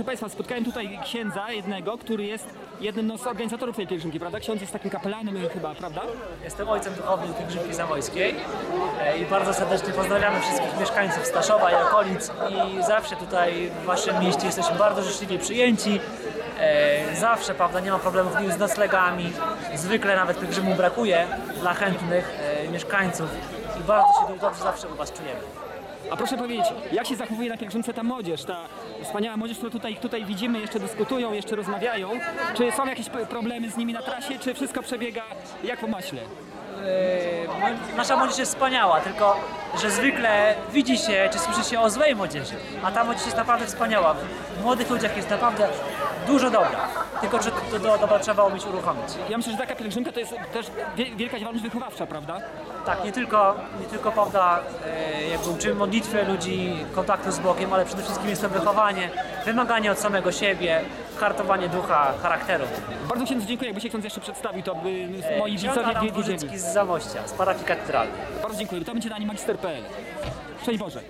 proszę Państwa, spotkałem tutaj księdza jednego, który jest jednym z organizatorów tej pielgrzymki, prawda? Ksiądz jest takim kapelanem chyba, prawda? Jestem ojcem duchownym Pielgrzymki Zamojskiej e, i bardzo serdecznie pozdrawiamy wszystkich mieszkańców Staszowa i okolic i zawsze tutaj w waszym mieście jesteśmy bardzo życzliwie przyjęci. E, Zawsze, prawda, nie ma problemów z noclegami, zwykle nawet pielgrzymów brakuje dla chętnych e, mieszkańców i bardzo się dobrze zawsze u was czujemy. A proszę powiedzieć, jak się zachowuje na pielgrzymce ta młodzież, ta wspaniała młodzież, którą tutaj, tutaj widzimy, jeszcze dyskutują, jeszcze rozmawiają? Czy są jakieś problemy z nimi na trasie, czy wszystko przebiega jak po maśle? E, Nasza młodzież jest wspaniała, tylko że zwykle widzi się czy słyszy się o złej młodzieży, a ta młodzież jest naprawdę wspaniała. W młodych ludziach jest naprawdę dużo dobra, tylko że to do, dobra trzeba umieć uruchomić. Ja myślę, że taka pielgrzymka to jest też wie- wielka działalność wychowawcza, prawda? Tak, nie tylko, nie tylko prawda, e, jakby uczymy modlitwy ludzi, kontaktu z Bogiem, ale przede wszystkim jest to wychowanie, wymaganie od samego siebie, hartowanie ducha, charakteru. Bardzo księdzu dziękuję, jakby się ksiądz jeszcze przedstawił, to by moi widzowie Adam wie- wiedzieli. Dworzycki z Zamościa, z parafii katedralnej. Bardzo dziękuję, to będzie na animagister.pl. Szczęść Boże.